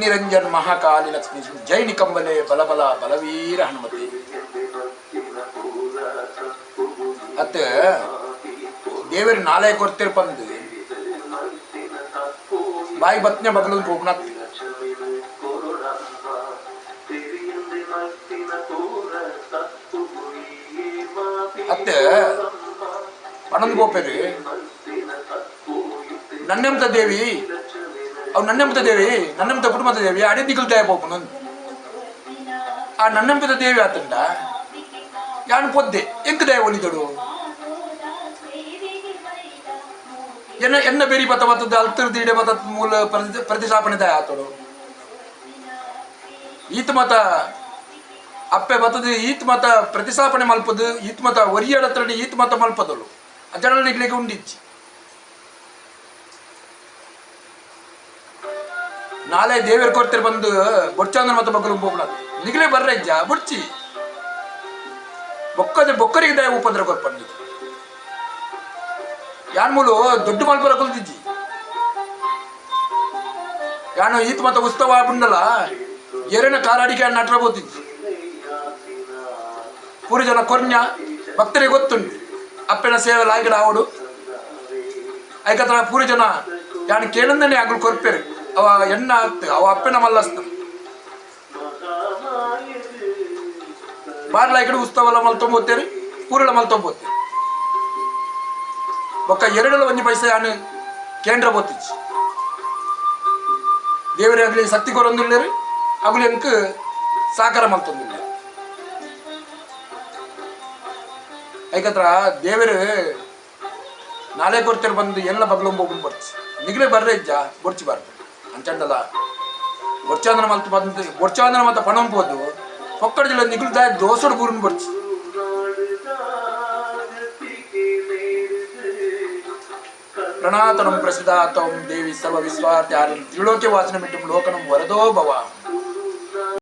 ನಿರಂಜನ್ ಮಹಾಕಾಲಿ ಲಕ್ಷ್ಮೀ ಜೈ ನಿಕಂಬಲೆ ಬಲಬಲ ಬಲವೀರ ಹನುಮತಿ. ಅತ್ತ ದೇವರ ನಾಳೆ ಕೊಡ್ತಿರ್ ಬಂದು ಬಾಯಿ ಬತ್ನೆ ಬದಲು ಗೋಪನಾಥ್ ಅತ್ತ ಅನಂದ್ ಗೋಪೇರಿ ನನ್ನೆಂತ ದೇವಿ? ಅವು ನನ್ನೆಂಬಿತ ದೇವಿ ನನ್ನೆಂಬಿತ ಕುಟುಂಬದ ದೇವಿ ಅಡೆ ದಿಗ್ಲು ದೇವ ಹೋಗ್ಕೊಂಡು ಆ ನನ್ನೆಂಬಿತ ದೇವಿ ಆತಂಡ. ಯಾನು ಪೊದ್ದೆ ಎಂಕ ದೇವ ಒಲಿದಡು ಎನ್ನ ಎನ್ನ ಬೇರಿ ಪತ ಮತ ಅಲ್ತರ್ ದೀಡೆ ಮೂಲ ಪ್ರತಿಷ್ಠಾಪನೆ ದಾಯ ಆತಡು ಈತ ಮತ ಅಪ್ಪೆ ಮತದ ಈತ ಮತ ಪ್ರತಿಷ್ಠಾಪನೆ ಮಲ್ಪದು, ಈತ ಮತ ಒರಿಯಡತ್ರಡಿ ಈತ ಮತ ಮಲ್ಪದಳು. ಅಜಡಲಿಗ್ಲಿಗೆ ಉಂಡಿಚ್ಚಿ ನಾಳೆ ದೇವರ ಕೊಡ್ತಿರ್ ಬಂದು ಬೊಚ್ಚಂದ್ರ ಮತ್ತೆ ಮಕ್ಕಳು ಹೋಗ್ಬಿಡ ನಿಗಲೇ ಬರ್ರಜ್ಜ ಬುಡ್ಚಿ. ಬೊಕ್ಕದ ಬೊಕ್ಕರಿಗೆ ಉಪದ್ರ ಕೊರ್ಪಂಡಿದ್ದು ಯಾನ್ ಮೂಲು ದೊಡ್ಡ ಮಲ್ಪರ ಕೊಲ್ತಿಜ್ಜಿ ಯಾನು ಈತ್ ಮತ ಉತ್ಸವ ಆಗ್ಬಿಂಡಲ್ಲ ಎರೆನ ಕಾರಾಡಿಕೆ ನಟ್ರ ಬೋತಿಜ್ಜಿ ಪೂರಿ ಜನ ಕೊರ್ಣ್ಯ, ಭಕ್ತರಿಗೆ ಗೊತ್ತುಂಟು. ಅಪ್ಪನ ಸೇವೆ ಲಾಯ್ಗಡ ಆವಡು. ಐಕತ್ರ ಪೂರಿ ಜನ ಯಾನು ಕೇಳಂದನೆ ಆಗ್ಲು ಕೊರ್ಪೇರು. ಅವ ಎಣ್ಣ ಆಗ್ತದೆ ಅವ ಅಪ್ಪಿನ ಮಲ್ಲಸ್ತ. ಬಾರ್ಲ ಈ ಕಡೆ ಉತ್ಸವಲ್ಲ ಮಲ್ತೊಂಬೋತ್ತೇರಿ ಪೂರಳ ಮಲ್ತೊಂಬೋತ್ತೇರಿ ಬೊಕ್ಕ ಎರಡಲ ಒಂಜಿ ಪೈಸೆ ಯಾನು ಕೇಂದ್ರ ಬೋತಿಚ್ಚಿ ದೇವರೇ ಆಗಲಿ ಸತ್ತಿ ಕೊರೊಂದುಳ್ಳೇರಿ ಅಗುಲಿ ಎಂಕ್ ಸಾಕಾರ ಮಲ್ತೊಂದುಳ್ಳ ಐಕತ್ರ ದೇವರು, ನಾಳೆ ಕೊಡ್ತಾರೆ ಬಂದು ಎಲ್ಲ ಬಗ್ಲೊಂಬ ಹೋಗ್ಬಿಟ್ಟು ಬರ್ಚಿ. ನಿಗ್ಲೆ ಬರ್ರೆ ಇಜ್ಜ, ಬರ್ಚಿ ಬಾರ್ದು. ಅಂಚಂಡಲ ಬೊಡ್ಚಾಂದ್ರ ಮಲ್ತು ಬಂದು ಬೊಡ್ಚಾಂದ್ರ ಮತ್ತ ಪಣಂಬೋದು ಪೊಕ್ಕಡ ಜಿಲ್ಲೆ ನಿಗುಲ್ ದಾಯ ದೋಸೋಡು ಬೂರನ್ ಬರ್ಚಿ ಪ್ರಣಾತನಂ ಪ್ರಸಿದ್ಧಾತಂ ದೇವಿ ಸರ್ವ ವಿಶ್ವಾರ್ಥ ತ್ರಿಲೋಕ್ಯ ವಾಸನ ಮಿಟ್ಟು ಲೋಕನಂ ವರದೋ ಭವ